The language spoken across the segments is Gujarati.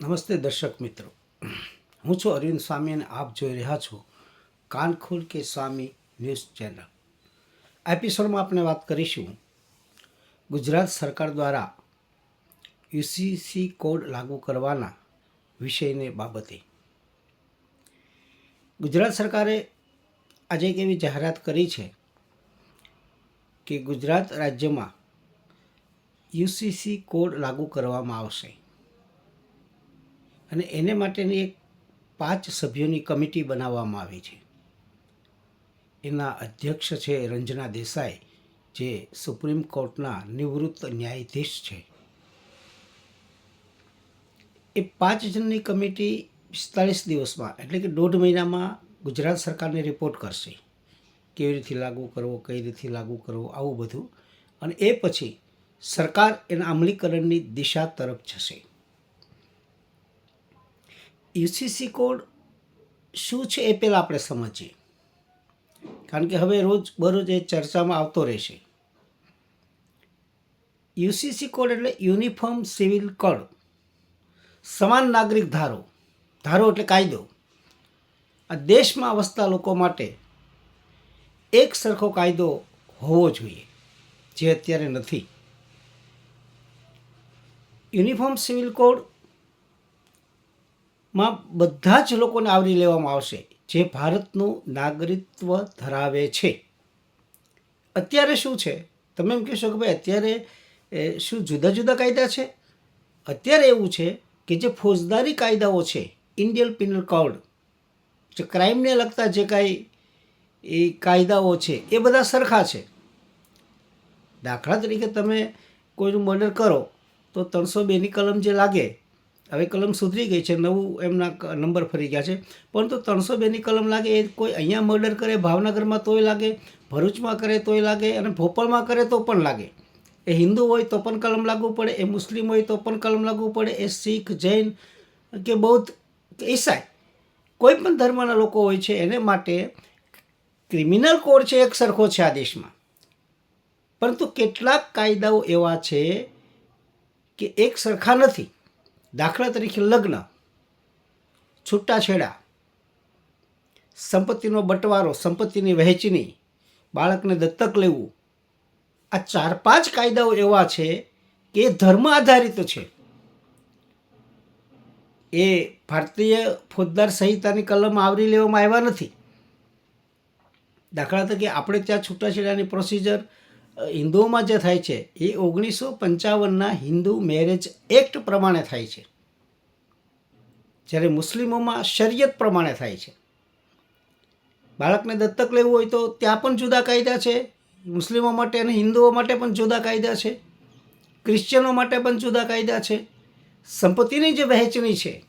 નમસ્તે દર્શક મિત્રો. હું છું અરવિંદ સ્વામી અને આપ જોઈ રહ્યા છો કાન ખોલ કે સ્વામી ન્યૂઝ ચેનલ. એપિસોડમાં આપણે વાત કરીશું ગુજરાત સરકાર દ્વારા યુસીસી કોડ લાગુ કરવાના વિષયને બાબતે. ગુજરાત સરકારે આજે એક એવી જાહેરાત કરી છે કે ગુજરાત રાજ્યમાં યુસીસી કોડ લાગુ કરવામાં આવશે. અને એને માટેની એક પાંચ સભ્યોની કમિટી બનાવવામાં આવી છે. એના અધ્યક્ષ છે રંજના દેસાઈ, જે સુપ્રીમ કોર્ટના નિવૃત્ત ન્યાયાધીશ છે. એ પાંચ જણની કમિટી પિસ્તાળીસ દિવસમાં, એટલે કે દોઢ મહિનામાં ગુજરાત સરકારને રિપોર્ટ કરશે. કેવી રીતે લાગુ કરવો, કઈ રીતે લાગુ કરવો, આવું બધું. અને એ પછી સરકાર એના અમલીકરણની દિશા તરફ જશે. યુસીસી કોડ શું છે એ પહેલાં આપણે સમજીએ. કારણ કે હવે રોજ બરોજ એ ચર્ચામાં આવતો રહેશે. યુસીસી કોડ એટલે યુનિફોર્મ સિવિલ કોડ. સમાન નાગરિક ધારો. ધારો એટલે કાયદો. આ દેશમાં વસતા લોકો માટે એક સરખો કાયદો હોવો જોઈએ, જે અત્યારે નથી. યુનિફોર્મ સિવિલ કોડ માં બધા જ લોકોને આવરી લેવામાં આવશે, જે ભારતનું નાગરિકત્વ ધરાવે છે. અત્યારે શું છે? તમે એમ કહેશો કે ભાઈ અત્યારે શું જુદા જુદા કાયદા છે? અત્યારે એવું છે કે જે ફોજદારી કાયદાઓ છે ઇન્ડિયન પિનલ કોડ જે ક્રાઇમને લગતા જે કાંઈ, એ કાયદાઓ છે, એ બધા સરખા છે. દાખલા તરીકે તમે કોઈનું મર્ડર કરો, તો ત્રણસો બેની કલમ જે લાગે હવે કલમ સુધરી ગઈ છે, નવું એમના નંબર ફરી ગયા છે. પરંતુ ત્રણસો બેની કલમ લાગે, એ કોઈ અહીંયા મર્ડર કરે, ભાવનગરમાં તોય લાગે, ભરૂચમાં કરે તોય લાગે અને ભોપાલમાં કરે તો પણ લાગે. એ હિન્દુ હોય તો પણ કલમ લાગવું પડે, એ મુસ્લિમ હોય તો પણ કલમ લાગુ પડે, એ શીખ, જૈન કે બૌદ્ધ કે ઈસાઈ, કોઈ પણ ધર્મના લોકો હોય છે, એને માટે ક્રિમિનલ કોડ છે, એક સરખો છે આ દેશમાં. પરંતુ કેટલાક કાયદાઓ એવા છે કે એક સરખા નથી. દાખલા તરીકે લગ્ન, છૂટાછેડા, સંપત્તિનો બંટવારો, સંપત્તિની વહેંચણી, બાળકને દત્તક લેવું, આ ચાર પાંચ કાયદાઓ એવા છે કે ધર્મ આધારિત છે. એ ભારતીય ફોજદાર સંહિતાની કલમ આવરી લેવામાં આવ્યા નથી. દાખલા તરીકે આપણે ત્યાં છૂટાછેડાની પ્રોસિજર હિન્દુઓમાં જે થાય છે, એ ઓગણીસો પંચાવનના હિન્દુ મેરેજ એક્ટ પ્રમાણે થાય છે. જ્યારે મુસ્લિમોમાં શરિયત પ્રમાણે થાય છે. બાળકને દત્તક લેવું હોય તો ત્યાં પણ જુદા કાયદા છે. મુસ્લિમો માટે અને હિન્દુઓ માટે પણ જુદા કાયદા છે. ક્રિશ્ચિયનો માટે પણ જુદા કાયદા છે. સંપત્તિની જે વહેંચણી છે,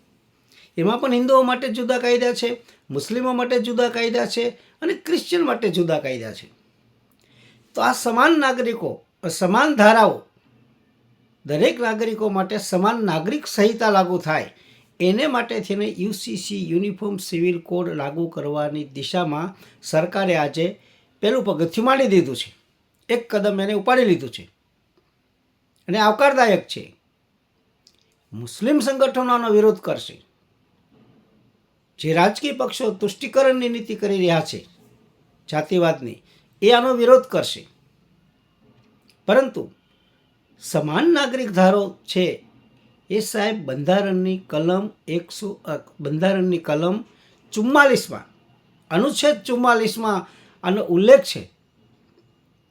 એમાં પણ હિન્દુઓ માટે જુદા કાયદા છે, મુસ્લિમો માટે જુદા કાયદા છે અને ક્રિશ્ચિયન માટે જુદા કાયદા છે. તો આ સમાન નાગરિકો, સમાન ધારાઓ, દરેક નાગરિકો માટે સમાન નાગરિક સંહિતા લાગુ થાય, એને માટે થઈને યુસીસી યુનિફોર્મ સિવિલ કોડ લાગુ કરવાની દિશામાં સરકારે આજે પહેલું પગથિયું માંડી દીધું છે. એક કદમ એને ઉપાડી લીધું છે. અને આવકારદાયક છે. મુસ્લિમ સંગઠનોનો વિરોધ કરશે. જે રાજકીય પક્ષો તુષ્ટિકરણની નીતિ કરી રહ્યા છે, જાતિવાદની એ આનો વિરોધ કરશે. પરંતુ સમાન નાગરિક ધારો છે, એ સાહેબ બંધારણની કલમ એકસો બંધારણની કલમ ચુમ્માલીસમાં, અનુચ્છેદ ચુમ્માલીસમાં આનો ઉલ્લેખ છે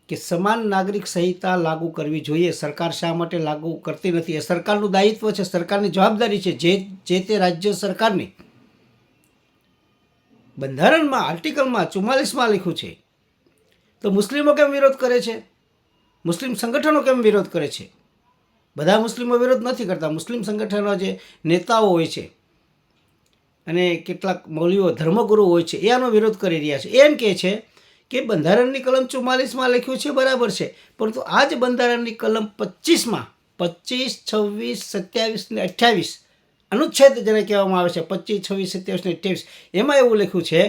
કે સમાન નાગરિક સંહિતા લાગુ કરવી જોઈએ. સરકાર શા માટે લાગુ કરતી નથી? એ સરકારનું દાયિત્વ છે, સરકારની જવાબદારી છે. જે જે તે રાજ્ય સરકારની બંધારણમાં, આર્ટિકલમાં, ચુમ્માલીસમાં લખ્યું છે તો મુસ્લિમો કેમ વિરોધ કરે છે? મુસ્લિમ સંગઠનો કેમ વિરોધ કરે છે? બધા મુસ્લિમો વિરોધ નથી કરતા. મુસ્લિમ સંગઠનો જે નેતાઓ હોય છે અને કેટલાક મૌલીઓ ધર્મગુરુ હોય છે, એ આનો વિરોધ કરી રહ્યા છે. એમ કહે છે કે બંધારણની કલમ ચુમ્માલીસમાં લખ્યું છે, બરાબર છે. પરંતુ આ જ બંધારણની કલમ પચીસમાં પચીસ છવ્વીસ, સત્યાવીસ ને અઠ્યાવીસ અનુચ્છેદ જેને કહેવામાં આવે છે પચીસ છવ્વીસ, સત્યાવીસ ને અઠ્યાવીસ, એમાં એવું લખ્યું છે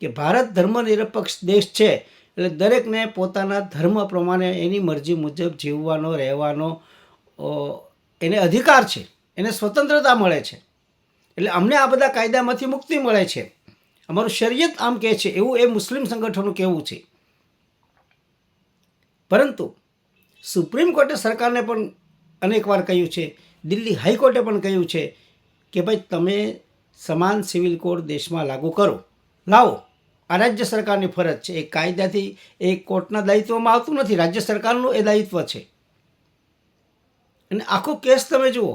કે ભારત ધર્મનિરપેક્ષ દેશ છે. એટલે દરેકને પોતાના ધર્મ પ્રમાણે એની મરજી મુજબ જીવવાનો, રહેવાનો એને અધિકાર છે. એને સ્વતંત્રતા મળે છે. એટલે અમને આ બધા કાયદામાંથી મુક્તિ મળે છે. અમારું શરીયત આમ કહે છે, એવું એ મુસ્લિમ સંગઠનનું કહેવું છે. પરંતુ સુપ્રીમ કોર્ટે સરકારને પણ અનેકવાર કહ્યું છે, દિલ્હી હાઈકોર્ટે પણ કહ્યું છે કે ભાઈ તમે સમાન સિવિલ કોડ દેશમાં લાગુ કરો. લાવો. આ રાજ્ય સરકારની ફરજ છે. એ કાયદાથી એ કોર્ટના દાયિત્વમાં આવતું નથી. રાજ્ય સરકારનું એ દાયિત્વ છે. અને આખો કેસ તમે જુઓ,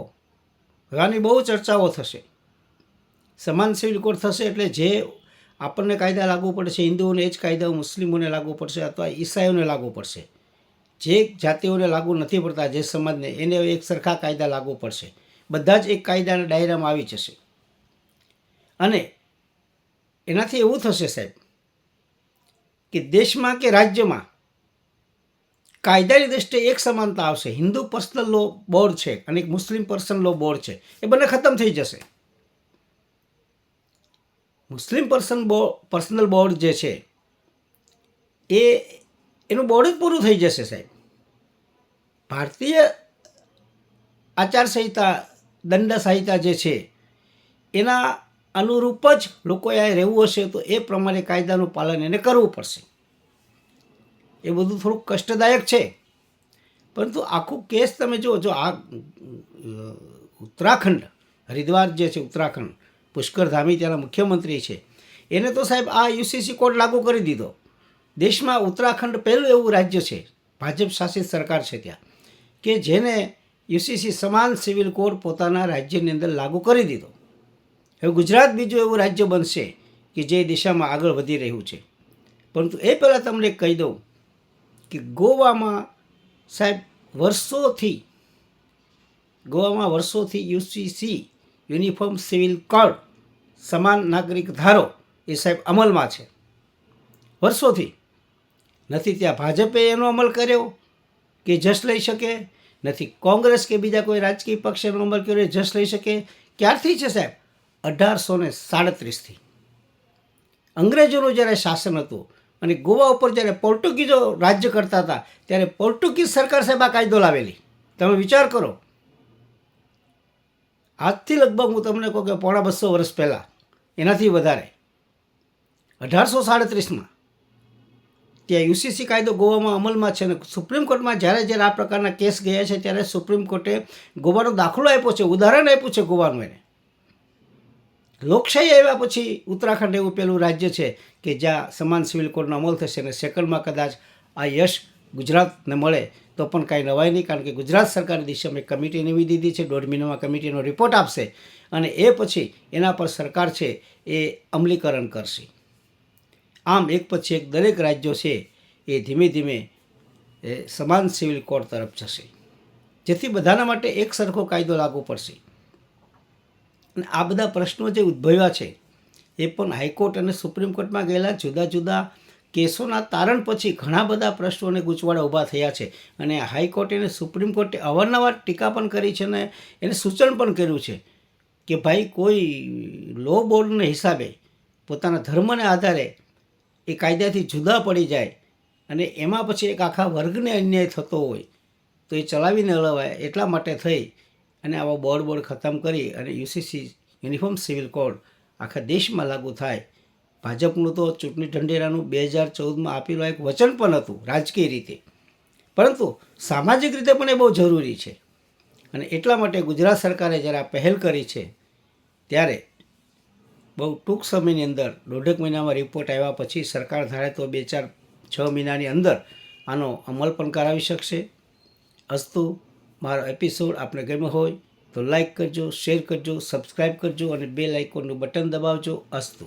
આની બહુ ચર્ચાઓ થશે. સમાન સિવિલ કોડ થશે એટલે જે આપણને કાયદા લાગુ પડશે, હિન્દુઓને એ જ કાયદાઓ, મુસ્લિમોને લાગુ પડશે અથવા ઈસાઈઓને લાગુ પડશે. જે જાતિઓને લાગુ નથી પડતા, જે સમાજને, એને એક સરખા કાયદા લાગુ પડશે. બધા જ એક કાયદાના ડાયરામાં આવી જશે. અને એનાથી એવું થશે સાહેબ કે દેશમાં કે રાજ્યમાં કાયદાની દ્રષ્ટિએ એક સમાનતા આવશે. હિન્દુ પર્સનલ લો બોર્ડ છે અને એક મુસ્લિમ પર્સનલ લો બોર્ડ છે. એ બંને ખતમ થઈ જશે. મુસ્લિમ પર્સન બો પર્સનલ બોર્ડ જે છે, એ, એનું બોર્ડ જ પૂરું થઈ જશે સાહેબ. ભારતીય આચારસંહિતા દંડ સંહિતા જે છે, એના અનુરૂપ જ લોકોએ આ રહેવું હશે તો એ પ્રમાણે કાયદાનું પાલન એને કરવું પડશે. એ બધું થોડુંક કષ્ટદાયક છે. પરંતુ આખું કેસ તમે જુઓ, જો આ ઉત્તરાખંડ, હરિદ્વાર જે છે ઉત્તરાખંડ, પુષ્કર ધામી ત્યાંના મુખ્યમંત્રી છે, એને તો સાહેબ આ યુસીસી કોડ લાગુ કરી દીધો. દેશમાં ઉત્તરાખંડ પહેલું એવું રાજ્ય છે, ભાજપ શાસિત સરકાર છે ત્યાં, કે જેને યુસીસી સમાન સિવિલ કોડ પોતાના રાજ્યની અંદર લાગુ કરી દીધો. હવે ગુજરાત બીજું એવું રાજ્ય બનશે કે જે દિશામાં આગળ વધી રહ્યું છે. પરંતુ એ પહેલાં તમને કહી દઉં કે ગોવામાં સાહેબ વર્ષોથી, ગોવામાં વર્ષોથી યુસીસી યુનિફોર્મ સિવિલ કોડ, સમાન નાગરિક ધારો એ સાહેબ અમલમાં છે. વર્ષોથી. નથી ત્યાં ભાજપે એનો અમલ કર્યો કે જશ લઈ શકે? નથી કોંગ્રેસ કે બીજા કોઈ રાજકીય પક્ષ એનો અમલ કર્યો જશ લઈ શકે? ક્યારથી છે સાહેબ? અઢારસો ને સાડત્રીસથી. અંગ્રેજોનું જ્યારે શાસન હતું અને ગોવા ઉપર જ્યારે પોર્ટુગીઝો રાજ્ય કરતા હતા, ત્યારે પોર્ટુગીઝ સરકાર સાહેબ આ કાયદો લાવેલી. તમે વિચાર કરો. આજથી લગભગ હું તમને કહું કે પોણા બસો વર્ષ પહેલાં, એનાથી વધારે, અઢારસો સાડત્રીસમાં ત્યાં યુસીસી કાયદો ગોવામાં અમલમાં છે અને સુપ્રીમ કોર્ટમાં જ્યારે જ્યારે આ પ્રકારના કેસ ગયા છે, ત્યારે સુપ્રીમ કોર્ટે ગોવાનો દાખલો આપ્યો છે, ઉદાહરણ આપ્યું છે ગોવાનું એને. લોકશાહી આવ્યા પછી ઉત્તરાખંડ એવું પેલું રાજ્ય છે કે જ્યાં સમાન સિવિલ કોડનો અમલ થશે અને સેકન્ડમાં કદાચ આ યશ ગુજરાતને મળે, તો પણ કાંઈ નવાય નહીં, કારણ કે ગુજરાત સરકારે દિશામાં એક કમિટી નિમી દીધી છે, દોઢ મહિનામાં કમિટીનો રિપોર્ટ આપશે અને એ પછી એના પર સરકાર છે એ અમલીકરણ કરશે. આમ એક પછી એક દરેક રાજ્યો છે એ ધીમે ધીમે સમાન સિવિલ કોડ તરફ જશે. જેથી બધાના માટે એક સરખો કાયદો લાગુ પડશે. અને આ બધા પ્રશ્નો જે ઉદ્ભવ્યા છે, એ પણ હાઈકોર્ટ અને સુપ્રીમ કોર્ટમાં ગયેલા જુદા જુદા કેસોના તારણ પછી ઘણા બધા પ્રશ્નો અને ગૂંચવાડા ઊભા થયા છે. અને હાઈકોર્ટે અને સુપ્રીમ કોર્ટે અવારનવાર ટીકા પણ કરી છે અને એને સૂચન પણ કર્યું છે કે ભાઈ કોઈ લો બોર્ડને હિસાબે પોતાના ધર્મને આધારે એ કાયદાથી જુદા પડી જાય અને એમાં પછી એક આખા વર્ગને અન્યાય થતો હોય તો એ ચલાવીને લવાય એટલા માટે થઈ અને આવા બોર્ડ બોર્ડ ખતમ કરી અને યુસીસી યુનિફોર્મ સિવિલ કોડ આખા દેશમાં લાગુ થાય. ભાજપનું તો ચૂંટણી ઢંઢેરાનું બે હજાર ચૌદમાં આપેલું એક વચન પણ હતું, રાજકીય રીતે. પરંતુ સામાજિક રીતે પણ એ બહુ જરૂરી છે. અને એટલા માટે ગુજરાત સરકારે જ્યારે આ પહેલ કરી છે, ત્યારે બહુ ટૂંક સમયની અંદર, દોઢેક મહિનામાં રિપોર્ટ આવ્યા પછી સરકાર ધારે તો બે ચાર છ મહિનાની અંદર આનો અમલ પણ કરાવી શકશે. અસ્તુ મારો એપિસોડ આપણે ગમ્યો હોય તો લાઈક કરજો શેર કરજો સબસ્ક્રાઈબ કરજો અને બે લાઇકોનનું બટન દબાવજો. અસ્તુ.